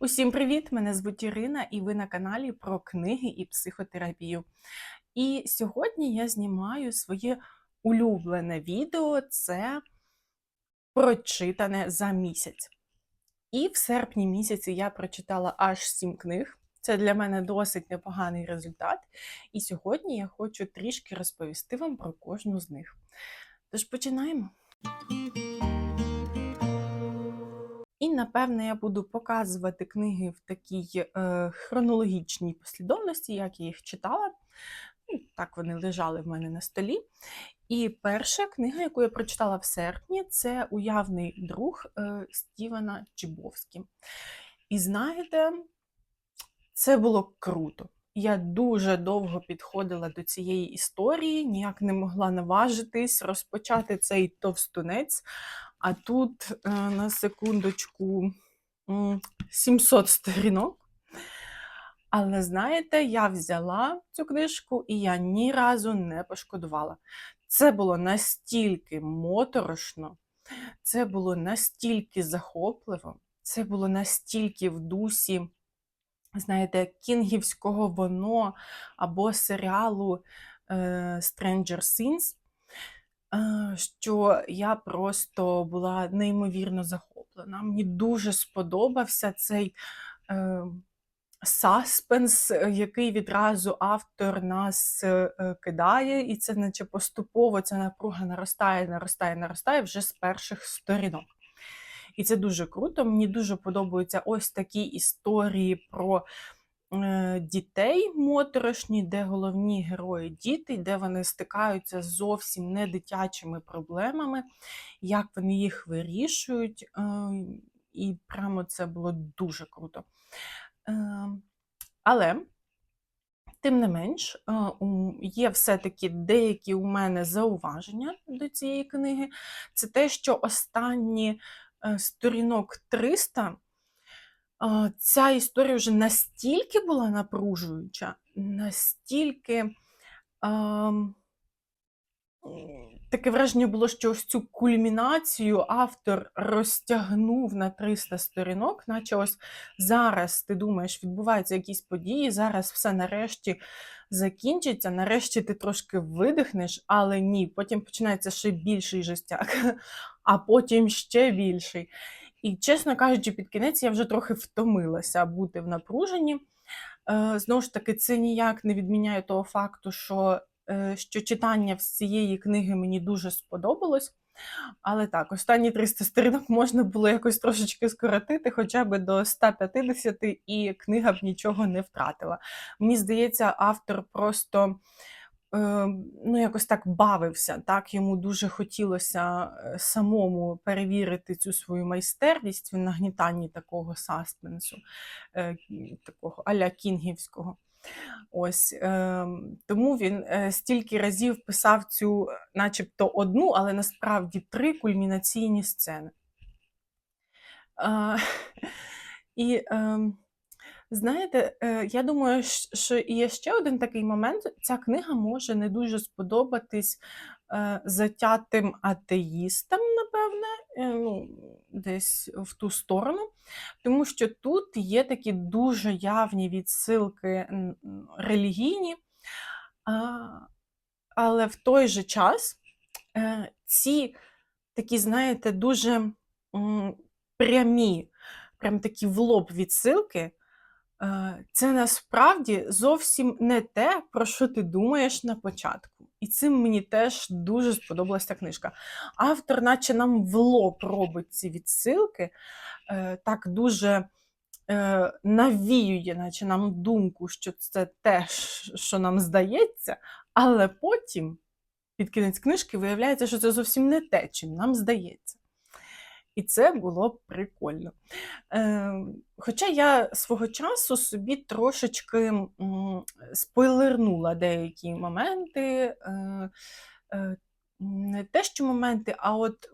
Усім привіт! Мене звуть Ірина, і ви на каналі про книги і психотерапію. І сьогодні я знімаю своє улюблене відео це прочитане за місяць. І в серпні місяці я прочитала аж сім книг. Це для мене досить непоганий результат. І сьогодні я хочу трішки розповісти вам про кожну з них. Тож починаємо. І, напевне, я буду показувати книги в такій е, хронологічній послідовності, як я їх читала. Ну, Так вони лежали в мене на столі. І перша книга, яку я прочитала в серпні, це Уявний друг е, Стівена Чібовські. І знаєте, це було круто. Я дуже довго підходила до цієї історії, ніяк не могла наважитись розпочати цей товстунець. А тут е, на секундочку 700 сторінок. Але знаєте, я взяла цю книжку і я ні разу не пошкодувала. Це було настільки моторошно, це було настільки захопливо, це було настільки в дусі, знаєте, кінгівського воно або серіалу е, Stranger Things що я просто була неймовірно захоплена. Мені дуже сподобався цей е, саспенс, який відразу автор нас е, кидає, і це, наче поступово ця напруга наростає, наростає, наростає вже з перших сторінок. І це дуже круто. Мені дуже подобаються ось такі історії про Е, дітей моторошні, де головні герої діти, де вони стикаються з зовсім не дитячими проблемами, як вони їх вирішують. Е, і прямо це було дуже круто. Е, але, тим не менш, є все-таки деякі у мене зауваження до цієї книги. Це те, що останні сторінок 300 ця історія вже настільки була напружуюча, настільки а, таке враження було, що ось цю кульмінацію автор розтягнув на 300 сторінок, наче ось зараз ти думаєш, відбуваються якісь події, зараз все нарешті закінчиться, нарешті ти трошки видихнеш, але ні, потім починається ще більший жестяк, а потім ще більший. І, чесно кажучи, під кінець я вже трохи втомилася бути в напруженні. Е, знову ж таки, це ніяк не відміняє того факту, що е, що читання цієї книги мені дуже сподобалось. Але так, останні 300 сторінок можна було якось трошечки скоротити, хоча б до 150, і книга б нічого не втратила. Мені здається, автор просто ну, якось так бавився. Так Йому дуже хотілося е, самому перевірити цю свою майстерність в нагнітанні такого саспенсу, е, такого аля кінгівського. Ось е, Тому він е, стільки разів писав цю, начебто, одну, але насправді три кульмінаційні сцени. Е, е, Знаєте, е, я думаю, що є ще один такий момент. Ця книга може не дуже сподобатись е, затятим атеїстам, напевне, е, ну, десь в ту сторону, тому що тут є такі дуже явні відсилки релігійні, але в той же час ці такі, знаєте, дуже прямі, прям такі в лоб відсилки. Е, це насправді зовсім не те, про що ти думаєш на початку. І цим мені теж дуже сподобалася книжка. Автор, наче нам в лоб робить ці відсилки, е, так дуже е, навіює, наче нам думку, що це те, що нам здається, але потім, під кінець книжки, виявляється, що це зовсім не те, чим нам здається. І це було прикольно. Е, Хоча я свого часу собі трошечки спойлернула деякі моменти, е, е, не те, що моменти, а от,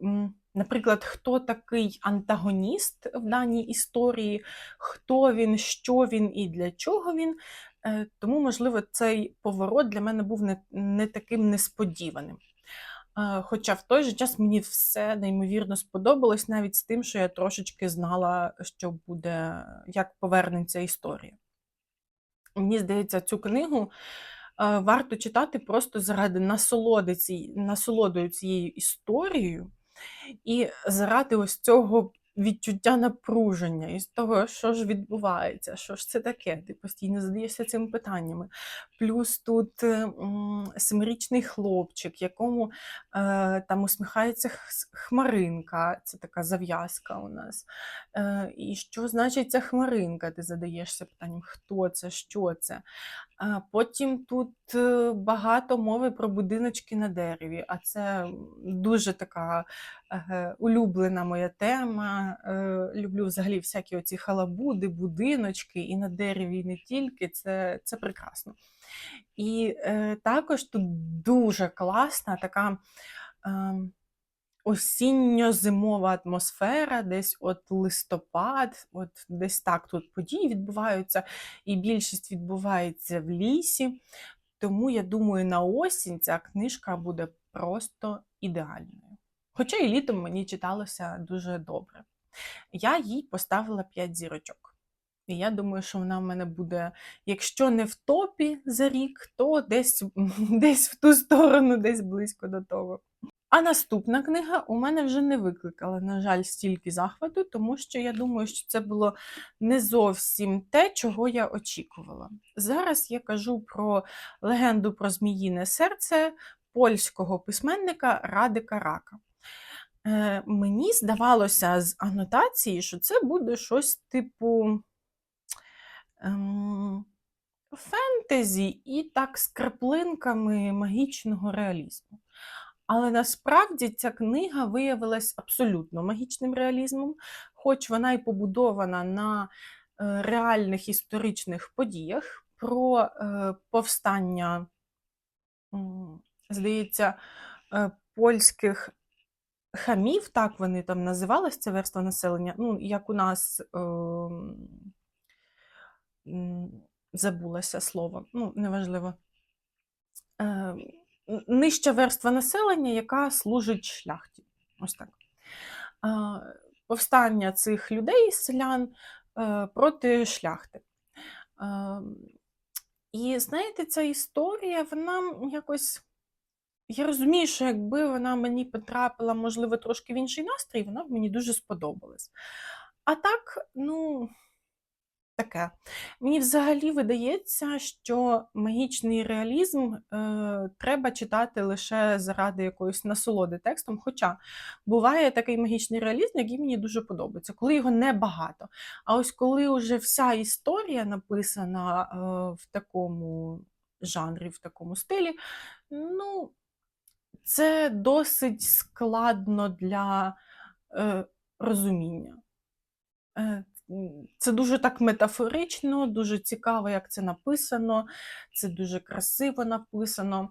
наприклад, хто такий антагоніст в даній історії, хто він, що він і для чого він. Е, тому, можливо, цей поворот для мене був не, не таким несподіваним. Хоча в той же час мені все неймовірно сподобалось, навіть з тим, що я трошечки знала, що буде, як повернеться історія. Мені здається, цю книгу варто читати просто заради насолоди цією історією і заради ось цього відчуття напруження із того, що ж відбувається, що ж це таке, ти постійно задаєшся цими питаннями. Плюс тут е, семирічний хлопчик, якому е, там усміхається хмаринка, це така зав'язка у нас. Е, і що значить ця хмаринка? Ти задаєшся питанням, хто це, що це. А потім тут е, багато мови про будиночки на дереві, а це дуже така улюблена моя тема. Е, люблю взагалі всякі оці халабуди, будиночки і на дереві, і не тільки. Це, це прекрасно. І е, також тут дуже класна така. Е, осінньо-зимова атмосфера, десь от листопад, от десь так тут події відбуваються, і більшість відбувається в лісі. Тому я думаю, на осінь ця книжка буде просто ідеальною. Хоча і літом мені читалося дуже добре. Я їй поставила 5 зірочок. І я думаю, що вона в мене буде, якщо не в топі за рік, то десь, десь в ту сторону, десь близько до того. А наступна книга у мене вже не викликала, на жаль, стільки захвату, тому що я думаю, що це було не зовсім те, чого я очікувала. Зараз я кажу про легенду про зміїне серце польського письменника Радика Рака. Е, мені здавалося з анотації, що це буде щось типу ем, фентезі і так з краплинками магічного реалізму. Але насправді ця книга виявилась абсолютно магічним реалізмом, хоч вона й побудована на е, реальних історичних подіях про е, повстання, здається, польських хамів, так вони там називалися, це верства населення. Ну, як у нас м, забулося слово, ну, неважливо. Е, нижча верства населення, яка служить шляхті. Ось так. А, Повстання цих людей, селян е, проти шляхти. Е, І знаєте, ця історія, вона якось. Я розумію, що якби вона мені потрапила, можливо, трошки в інший настрій, вона б мені дуже сподобалась. А так, ну, таке. Мені взагалі видається, що магічний реалізм е, треба читати лише заради якоїсь насолоди текстом. Хоча буває такий магічний реалізм, який мені дуже подобається, коли його небагато. А ось коли вже вся історія написана е, в такому жанрі, в такому стилі, ну, це досить складно для е, розуміння. Е, Це дуже так метафорично, дуже цікаво, як це написано, це дуже красиво написано.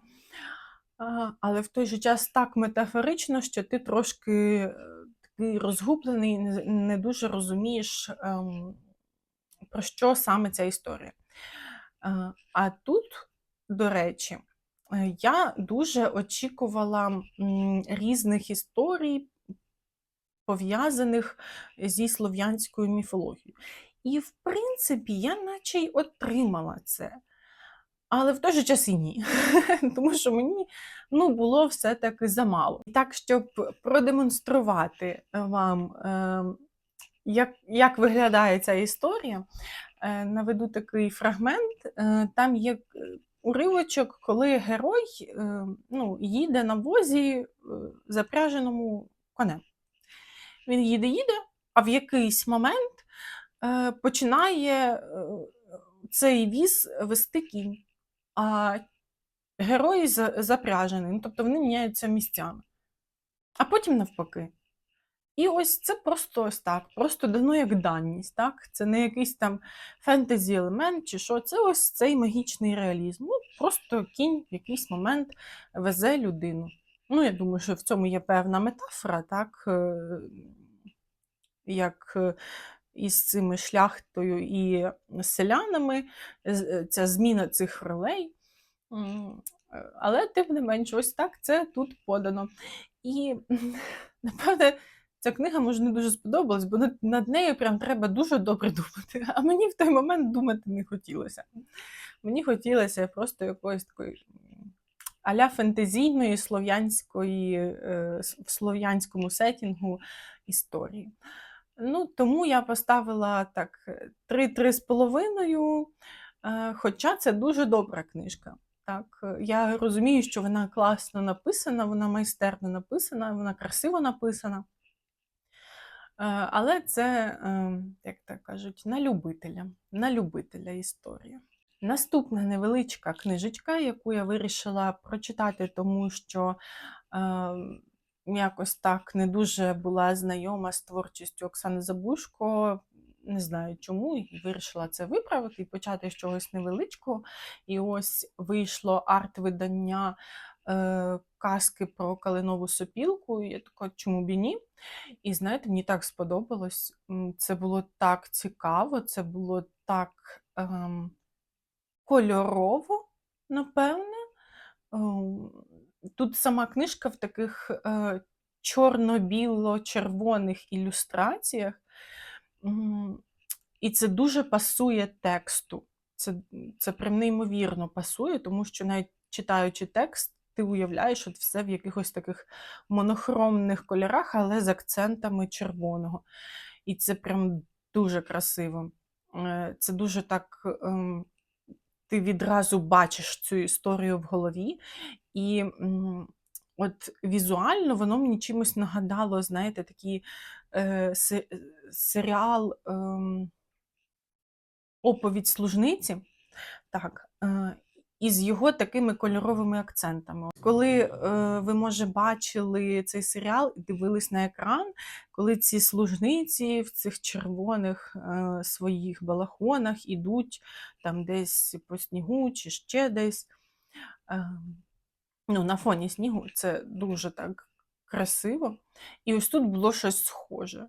Але в той же час так метафорично, що ти трошки е, такий розгублений, не, дуже розумієш, ем, про що саме ця історія. Е, А тут, до речі, я дуже очікувала різних історій, пов'язаних зі слов'янською міфологією. І, в принципі, я наче й отримала це. Але в той же час і ні. Тому що мені ну, було все-таки замало. Так, щоб продемонструвати вам, е, як, як виглядає ця історія, е, наведу такий фрагмент. Е, Там є е, уривочок, коли герой е, ну, їде на возі е, запряженому конем. Він їде, їде, а в якийсь момент е, починає цей віз вести кінь, а герой запряжений, ну, тобто вони міняються місцями. А потім навпаки. І ось це просто ось так, просто дано як даність. Так? Це не якийсь там фентезі елемент чи що, це ось цей магічний реалізм. Ну, просто кінь в якийсь момент везе людину. Ну, я думаю, що в цьому є певна метафора, так? е, Як е, із цими шляхтою і селянами, е, ця зміна цих ролей. Але тим не менш, ось так це тут подано. І напевне, ця книга може не дуже сподобалась, бо над, нею прям треба дуже добре думати. А мені в той момент думати не хотілося. Мені хотілося просто якоїсь такої аля фентезійної слов'янської е, в слов'янському сетінгу історії. Ну, тому я поставила так 3-3 з половиною, е, хоча це дуже добра книжка. Так, е, я розумію, що вона класно написана, вона майстерно написана, вона красиво написана. Е, Але це, е, як так кажуть, на любителя, на любителя історія. Наступна невеличка книжечка, яку я вирішила прочитати, тому що е, якось так не дуже була знайома з творчістю Оксани Забушко. Не знаю чому, і вирішила це виправити і почати з чогось невеличкого. І ось вийшло арт-видання е, казки про калинову сопілку. Я така, чому б і ні? І знаєте, мені так сподобалось. Це було так цікаво, це було так ем, кольорово, напевне. Ем, Тут сама книжка в таких е, чорно-біло-червоних ілюстраціях. І це дуже пасує тексту. Це, це прям неймовірно пасує, тому що навіть читаючи текст, ти уявляєш от все в якихось таких монохромних кольорах, але з акцентами червоного. І це прям дуже красиво. Е, Це дуже так. ем, Ти відразу бачиш цю історію в голові, і от візуально воно мені чимось нагадало, знаєте, такий е, серіал ем, Оповідь служниці. Так, е, із його такими кольоровими акцентами. Коли е, ви, може, бачили цей серіал і дивились на екран, коли ці служниці в цих червоних е, своїх балахонах ідуть там десь по снігу чи ще десь. Е, ну, на фоні снігу це дуже так красиво. І ось тут було щось схоже.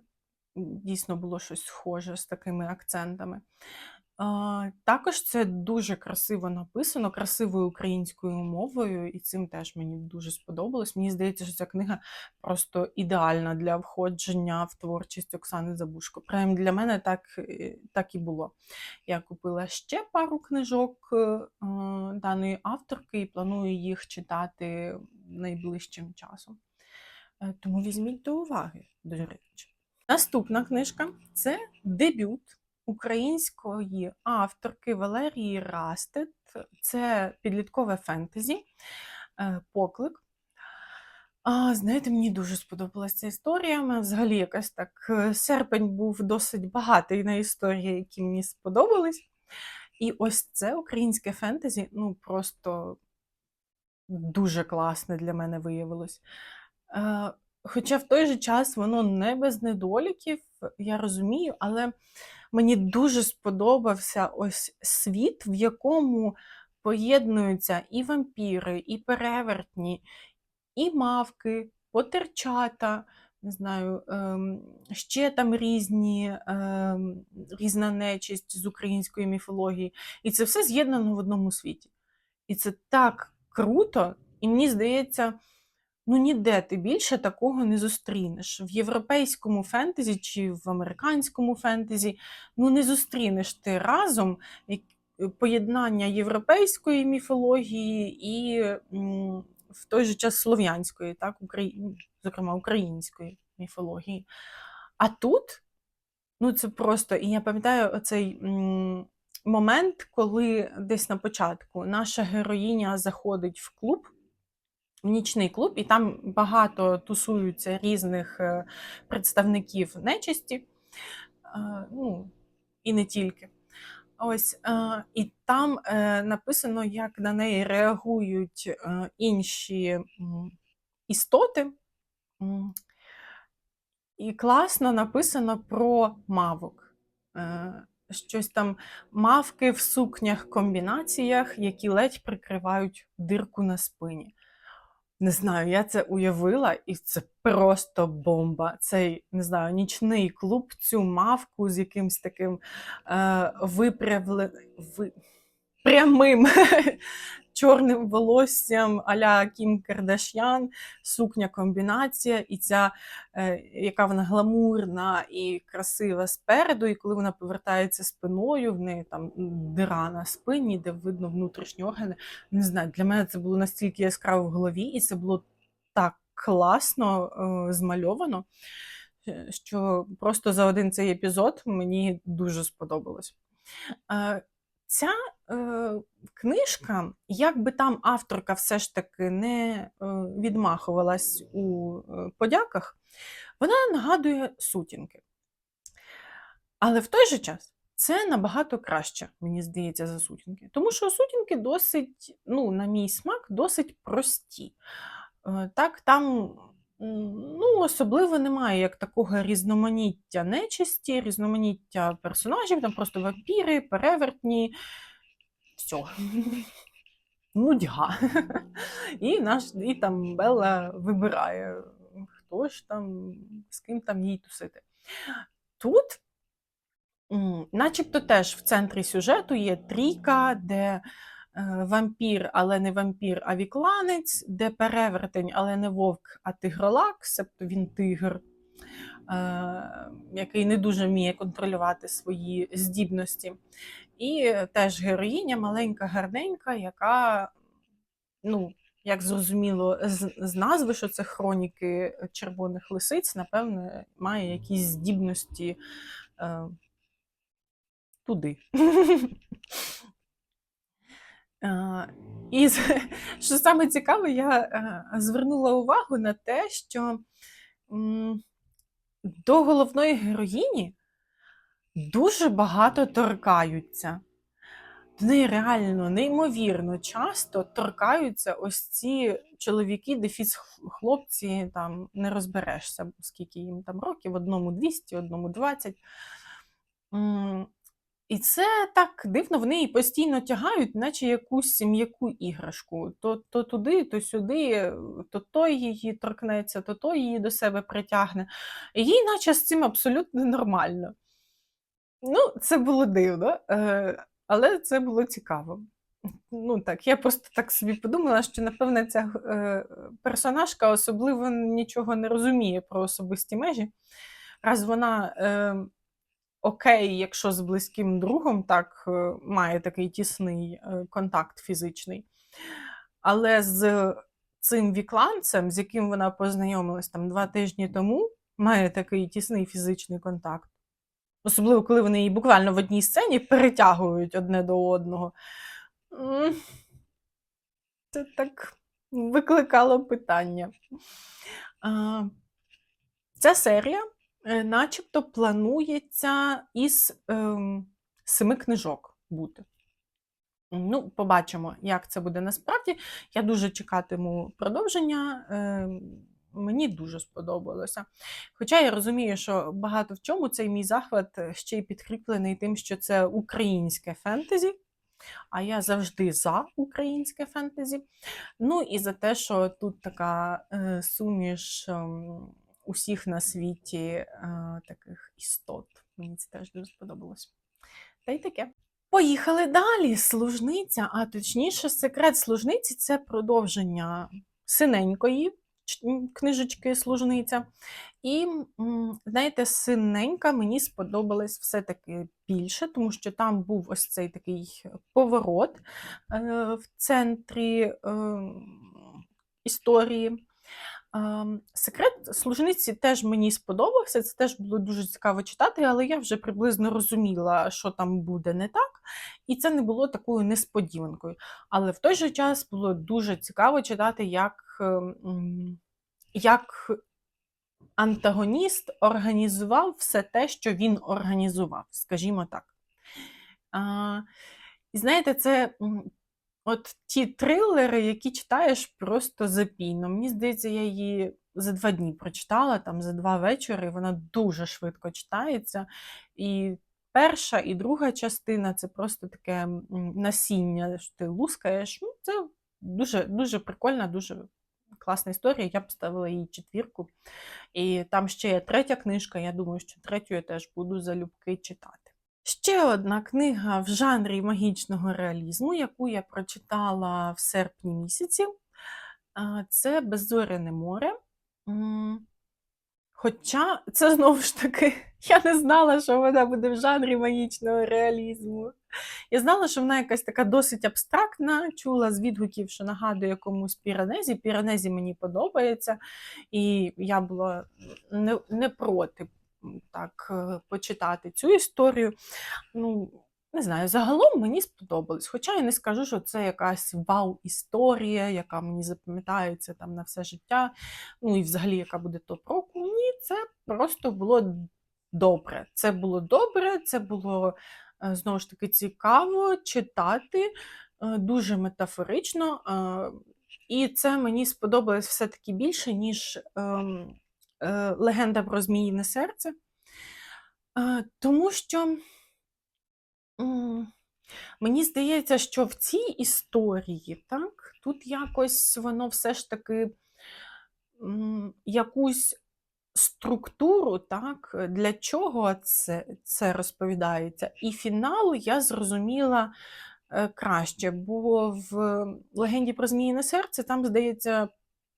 Дійсно було щось схоже з такими акцентами. Також це дуже красиво написано, красивою українською мовою, і цим теж мені дуже сподобалось. Мені здається, що ця книга просто ідеальна для входження в творчість Оксани Забушко. Прям для мене так, е, так і було. Я купила ще пару книжок е, даної авторки і планую їх читати найближчим часом. Е, Тому візьміть до уваги, до речі. Наступна книжка це дебют української авторки Валерії Растет. Це підліткове фентезі, е, поклик. А, знаєте, мені дуже сподобалася ця історія. Взагалі, якась так е, серпень був досить багатий на історії, які мені сподобались. І ось це українське фентезі, ну просто дуже класне для мене виявилось. Е, Хоча в той же час воно не без недоліків, я розумію, але мені дуже сподобався ось світ, в якому поєднуються і вампіри, і перевертні, і мавки, потерчата, не знаю, ем, ще там різні, ем, різна нечисть з української міфології. І це все з'єднано в одному світі. І це так круто, і мені здається, ну ніде ти більше такого не зустрінеш. В європейському фентезі чи в американському фентезі ну не зустрінеш ти разом поєднання європейської міфології і в той же час слов'янської, так, Украї... ну, зокрема української міфології. А тут, ну це просто, і я пам'ятаю оцей момент, коли десь на початку наша героїня заходить в клуб, нічний клуб, і там багато тусуються різних е, представників нечисті, е, ну, і не тільки. Ось, е, і там написано, як на неї реагують інші істоти. І класно написано про мавок. Щось там мавки в сукнях комбінаціях, які ледь прикривають дирку на спині. Не знаю, я це уявила, і це просто бомба. Цей, не знаю, нічний клуб, цю мавку з якимсь таким е, виправленим. Ви... прямим чорним волоссям а-ля Кім Кардашян, сукня комбінація, і ця, е, яка вона гламурна і красива спереду, і коли вона повертається спиною, в неї там дира на спині, де видно внутрішні органи. Не знаю, для мене це було настільки яскраво в голові, і це було так класно е, змальовано, е, що просто за один цей епізод мені дуже сподобалось. Ця книжка, як би там авторка все ж таки не е, відмахувалась у е, подяках, вона нагадує сутінки. Але в той же час це набагато краще, мені здається, за сутінки. Тому що сутінки досить, ну, на мій смак, досить прості. Е, Так, там ну, особливо немає як такого різноманіття нечисті, різноманіття персонажів, там просто вампіри, перевертні. Все. Нудьга. І, наш, і там Белла вибирає, хто ж там, з ким там їй тусити. Тут, начебто, теж в центрі сюжету є трійка, де е, вампір, але не вампір, а вікланець, де перевертень, але не вовк, а тигролак, себто він тигр, який не дуже вміє контролювати свої здібності. І теж героїня маленька, гарненька, яка, ну, як зрозуміло, з, назви, що це хроніки червоних лисиць, напевно, має якісь здібності е, туди. Е, І що саме цікаве, я е, звернула увагу на те, що до головної героїні дуже багато торкаються. До неї реально неймовірно часто торкаються ось ці чоловіки, дефіс хлопці, там не розберешся, скільки їм там років, одному 200, одному 20. І це так дивно, вони її постійно тягають, наче якусь м'яку іграшку. То, то туди, то сюди, то той її торкнеться, то той її до себе притягне. І їй наче з цим абсолютно нормально. Ну, це було дивно, е, але це було цікаво. Ну так, я просто так собі подумала, що напевне ця е, персонажка особливо нічого не розуміє про особисті межі. Раз вона е, окей, якщо з близьким другом так е, має такий тісний е, контакт фізичний. Але з цим вікланцем, з яким вона познайомилась там два тижні тому, має такий тісний фізичний контакт. Особливо, коли вони її буквально в одній сцені перетягують одне до одного. Це так викликало питання. Ця серія, начебто, планується із ем, семи книжок бути. Ну, побачимо, як це буде насправді. Я дуже чекатиму продовження. ем, Мені дуже сподобалося. Хоча я розумію, що багато в чому цей мій захват е, ще й підкріплений тим, що це українське фентезі, а я завжди за українське фентезі. Ну і за те, що тут така е, суміш ем, усіх на світі е, таких істот. Мені це теж дуже сподобалось. Та й таке. Поїхали далі. Служниця, а точніше, секрет служниці це продовження синенької книжечки служниця. І, знаєте, синенька мені сподобалась все-таки більше, тому що там був ось цей такий поворот е, в центрі е, історії. Ем, Секрет служниці теж мені сподобався, це теж було дуже цікаво читати, але я вже приблизно розуміла, що там буде не так, і це не було такою несподіванкою. Але в той же час було дуже цікаво читати, як, ем, як антагоніст організував все те, що він організував, скажімо так. І знаєте, це от ті трилери, які читаєш просто запійно. Мені здається, я її за два дні прочитала, там за два вечори, вона дуже швидко читається. І перша, і друга частина це просто таке насіння, що ти лускаєш. Ну, це дуже, дуже прикольна, дуже класна історія. Я б ставила їй четвірку. І там ще є третя книжка. Я думаю, що третю я теж буду залюбки читати. Ще одна книга в жанрі магічного реалізму, яку я прочитала в серпні місяці, це Беззоряне море. Хоча це знову ж таки, я не знала, що вона буде в жанрі магічного реалізму. Я знала, що вона якась така досить абстрактна, чула з відгуків, що нагадує якомусь піранезі. Піранезі мені подобається, і я була не, не проти так е, почитати цю історію. Ну, не знаю, загалом мені сподобалось. Хоча я не скажу, що це якась вау-історія, яка мені запам'ятається там на все життя. Ну і взагалі, яка буде топ року. Ні, це просто було добре. Це було добре, це було е, знову ж таки цікаво читати, е, дуже метафорично. І це мені сподобалось все-таки більше, ніж ем, легенда про Зміїне серце. Е, Тому що. Мені здається, що в цій історії, так, тут якось воно все ж таки якусь структуру, так, для чого це, це розповідається. І фінал я зрозуміла е, краще, бо в легенді про Зміїне серце там, здається,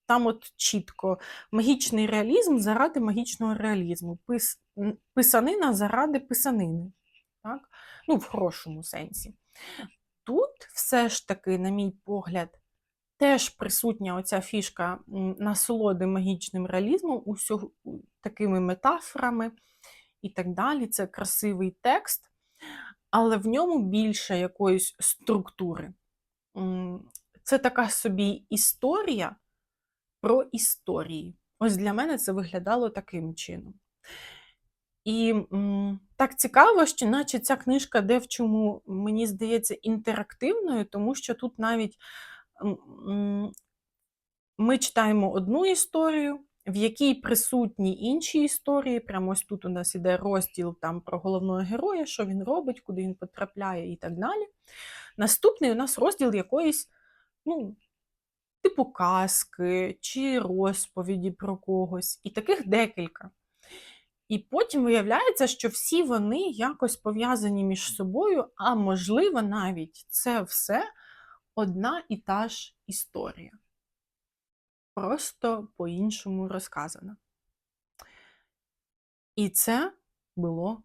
там от чітко магічний реалізм заради магічного реалізму, пис, писанина заради писанини. Так? Ну, в хорошому сенсі. Тут все ж таки, на мій погляд, теж присутня оця фішка насолоди магічним реалізмом, усього такими метафорами і так далі. Це красивий текст, але в ньому більше якоїсь структури. Це така собі історія про історії. Ось для мене це виглядало таким чином. І м, так цікаво, що наче ця книжка де в чому, мені здається, інтерактивною, тому що тут навіть м, ми читаємо одну історію, в якій присутні інші історії. Прямо ось тут у нас іде розділ там про головного героя, що він робить, куди він потрапляє і так далі. Наступний у нас розділ якоїсь, ну, типу казки чи розповіді про когось. І таких декілька. І потім виявляється, що всі вони якось пов'язані між собою, а можливо, навіть це все одна і та ж історія. Просто по-іншому розказана. І це було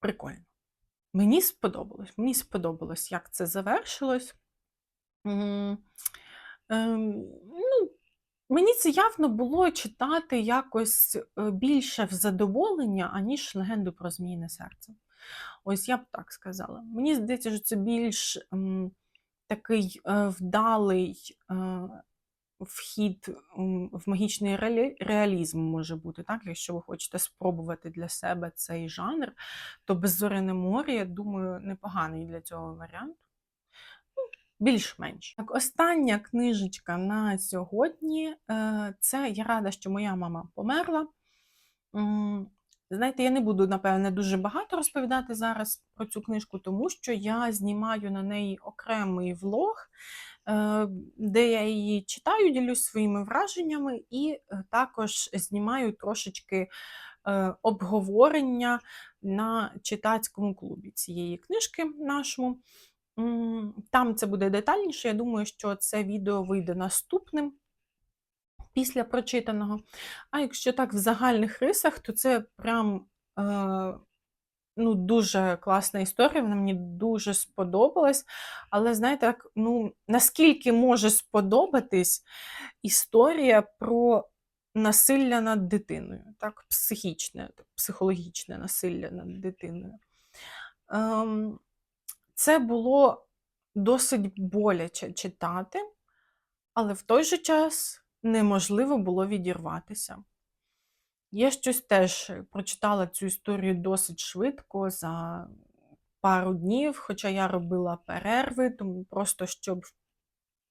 прикольно. Мені сподобалось. Мені сподобалось, як це завершилось. Ем, ну, Мені це явно було читати якось е, більше в задоволення, аніж легенду про Зміїне серце. Ось я б так сказала. Мені здається, що це більш м, такий е, вдалий е, вхід в магічний реалі- реалізм може бути, так? Якщо ви хочете спробувати для себе цей жанр, то Беззоряне море, я думаю, непоганий для цього варіант. Більш-менш. Так, остання книжечка на сьогодні. е, Це я рада, що моя мама померла. Знаєте, я не буду, напевне, дуже багато розповідати зараз про цю книжку, тому що я знімаю на неї окремий влог, е, де я її читаю, ділюсь своїми враженнями, і е, також знімаю трошечки обговорення на читацькому клубі цієї книжки нашому. Там це буде детальніше. Я думаю, що це відео вийде наступним після прочитаного. А якщо так в загальних рисах, то це прям е, ну, дуже класна історія, вона мені дуже сподобалась. Але знаєте, так, ну, наскільки може сподобатись історія про насилля над дитиною, так, психічне, психологічне насилля над дитиною. Ем, це було досить боляче читати, але в той же час неможливо було відірватися. Я щось теж прочитала цю історію досить швидко за пару днів, хоча я робила перерви, тому просто щоб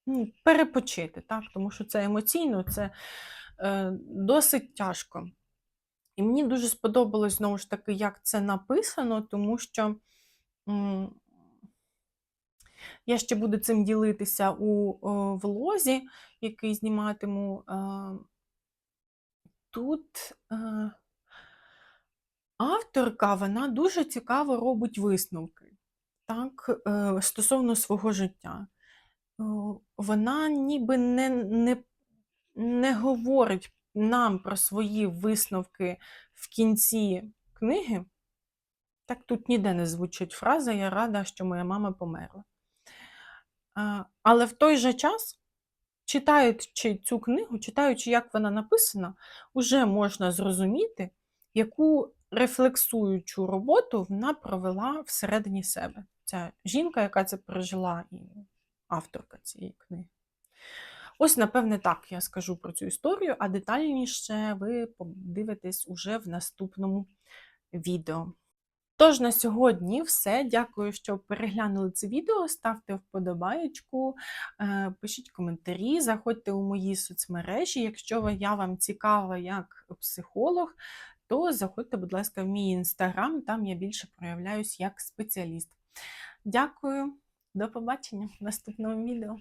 ну, перепочити, так? тому що це емоційно, це е, досить тяжко. І мені дуже сподобалось знову ж таки, як це написано, тому що м, я ще буду цим ділитися у о, влозі, який зніматиму. Е, тут. Е, Авторка вона дуже цікаво робить висновки так, е, стосовно свого життя. Е, Вона ніби не, не, не говорить нам про свої висновки в кінці книги. Так тут ніде не звучить фраза Я рада, що моя мама померла. Але в той же час, читаючи цю книгу, читаючи, як вона написана, вже можна зрозуміти, яку рефлексуючу роботу вона провела всередині себе. Ця жінка, яка це пережила, і авторка цієї книги. Ось, напевне, так я скажу про цю історію, а детальніше ви подивитесь уже в наступному відео. Тож на сьогодні все. Дякую, що переглянули це відео. Ставте вподобаєчку, е, пишіть коментарі, заходьте у мої соцмережі. Якщо я вам цікава як психолог, то заходьте, будь ласка, в мій інстаграм, там я більше проявляюсь як спеціаліст. Дякую, до побачення в наступному відео.